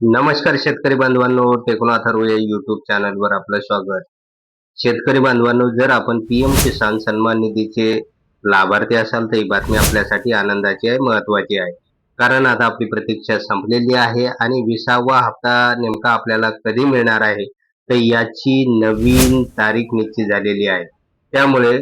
नमस्कार शेतकरी बांधवांनो टेक्नॉ अथर्व युट्यूब चॅनलवर आपलं स्वागत. शेतकरी बांधवांनो जर आपण पीएम किसान सन्मान निधीचे लाभार्थी असाल तर ही बातमी आपल्यासाठी आनंदाची आहे महत्वाची आहे. कारण आता आपली प्रतीक्षा संपलेली आहे आणि विसावा हप्ता नेमका आपल्याला कधी मिळणार आहे तर याची नवीन तारीख निश्चित झालेली आहे. त्यामुळे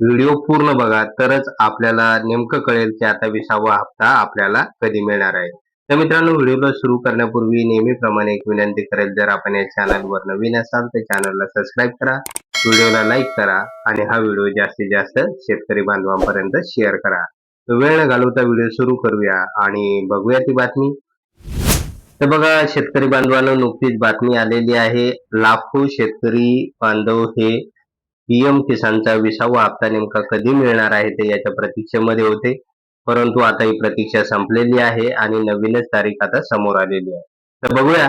व्हिडिओ पूर्ण बघा तरच आपल्याला नेमकं कळेल की आता विसावा हप्ता आपल्याला कधी मिळणार आहे. तर मित्रांनो व्हिडिओला सुरू करण्यापूर्वी नेहमीप्रमाणे एक विनंती करेल जर आपण या चॅनलवर नवीन असाल तर चॅनलला सबस्क्राईब करा व्हिडिओला लाईक करा आणि हा व्हिडिओ जास्तीत जास्त शेतकरी बांधवांपर्यंत शेअर करा. वेळ न घालवता व्हिडिओ सुरू करूया आणि बघूया ती बातमी. तर बघा शेतकरी बांधवांना नुकतीच बातमी आलेली आहे लाखो शेतकरी बांधव हे पीएम किसानचा विसावा हप्ता नेमका कधी मिळणार आहे ते याच्या प्रतीक्षेमध्ये होते. परंतु आता ही प्रतीक्षा संपलेली आहे आणि नवीनच तारीख आता समोर आलेली आहे. तर बघूया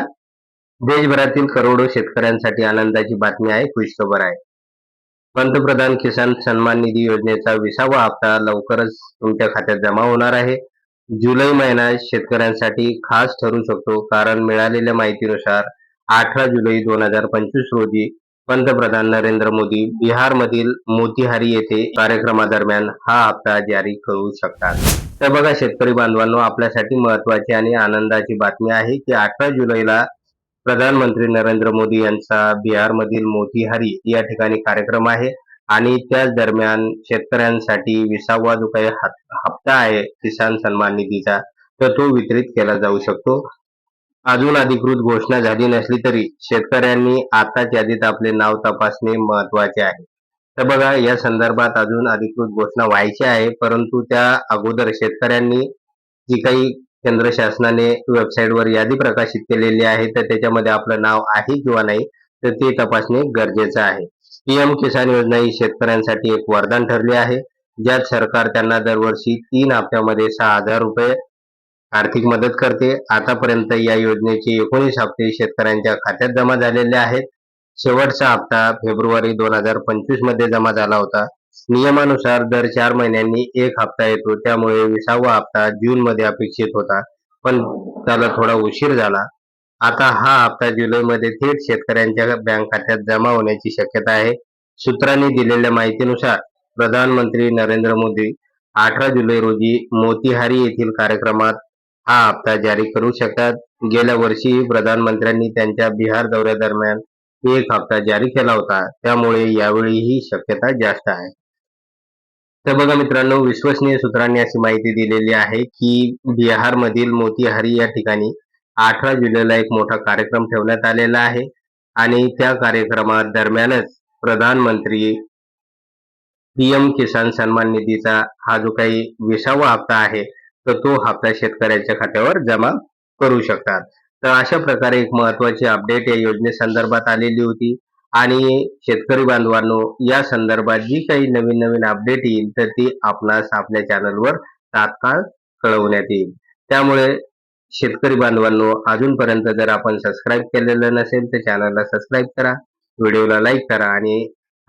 देशभरातील करोडो शेतकऱ्यांसाठी आनंदाची बातमी आहे खुशखबर आहे. पंतप्रधान किसान सन्मान निधी योजनेचा विसावा हप्ता लवकरच तुमच्या खात्यात जमा होणार आहे. जुलै महिना शेतकऱ्यांसाठी खास ठरू शकतो कारण मिळालेल्या माहितीनुसार अठरा जुलै दोन हजार पंचवीस रोजी पंतप्रधान नरेंद्र मोदी बिहारमधील मोतीहारी येथे कार्यक्रमादरम्यान हा हप्ता जारी करू शकतात. तर बघा शेतकरी बांधवांनो आपल्यासाठी महत्वाची आणि आनंदाची बातमी आहे की अठरा जुलैला प्रधानमंत्री नरेंद्र मोदी यांचा बिहारमधील मोतीहारी या ठिकाणी कार्यक्रम आहे आणि त्याच दरम्यान शेतकऱ्यांसाठी विसावा जो काही हप्ता आहे किसान सन्मान निधीचा तर तो वितरित केला जाऊ शकतो. अजून अधिकृत घोषणा झाली नसली तरी शेतकऱ्यांनी आताच यादीत आपले नाव तपासणे महत्त्वाचे आहे. तर बघा या संदर्भात अजून अधिकृत घोषणा व्हायची आहे परंतु त्या अगोदर शेतकऱ्यांनी जी काही केंद्र शासनाने वेबसाईटवर यादी प्रकाशित केलेली आहे तर त्याच्यामध्ये आपलं नाव आहे किंवा नाही तर ते तपासणे गरजेचं आहे. पीएम किसान योजना ही शेतकऱ्यांसाठी एक वरदान ठरली आहे ज्यात सरकार त्यांना दरवर्षी तीन हप्त्यामध्ये सहा हजार रुपये आर्थिक मदत करते. आतापर्यंत या योजनेचे एकोणीस हप्ते शेतकऱ्यांच्या खात्यात जमा झालेले आहेत. शेवटचा हप्ता फेब्रुवारी दोन हजार पंचवीसमध्ये जमा झाला होता. नियमानुसार दर चार महिन्यांनी एक हप्ता येतो. त्यामुळे विसावा हप्ता जून मध्ये अपेक्षित होता पण त्याला थोडा उशीर झाला. आता हा हप्ता जुलैमध्ये थेट शेतकऱ्यांच्या बँक खात्यात जमा होण्याची शक्यता आहे. सूत्रांनी दिलेल्या माहितीनुसार प्रधानमंत्री नरेंद्र मोदी अठरा जुलै रोजी मोतीहारी येथील कार्यक्रमात हा हप्ता जारी करू शकतात. गेल्या वर्षी प्रधानमंत्र्यांनी त्यांच्या बिहार दौऱ्यादरम्यान एक हप्ता जारी केला होता. त्यामुळे यावेळी ही शक्यता जास्त आहे. तर बघा मित्रांनो विश्वसनीय सूत्रांनी अशी माहिती दिलेली आहे की बिहारमधील मोतीहारी या ठिकाणी अठरा जुलैला एक मोठा कार्यक्रम ठेवण्यात आलेला आहे. आणि त्या कार्यक्रमा दरम्यानच प्रधानमंत्री पीएम किसान सन्मान निधीचा हा जो काही विसावा हप्ता आहे तर तो हप्ता शेतकऱ्यांच्या खात्यावर जमा करू शकतात. तर अशा प्रकारे एक महत्वाची अपडेट या योजनेसंदर्भात आलेली होती. आणि शेतकरी बांधवांनो या संदर्भात जी काही नवीन नवीन अपडेट येईल तर ती आपणास आपल्या चॅनलवर तात्काळ कळवण्यात येईल. त्यामुळे शेतकरी बांधवांनो अजूनपर्यंत जर आपण सबस्क्राईब केलेलं नसेल तर चॅनलला सबस्क्राईब करा व्हिडिओला लाईक करा आणि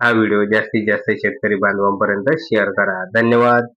हा व्हिडिओ जास्तीत जास्त शेतकरी बांधवांपर्यंत शेअर करा. धन्यवाद.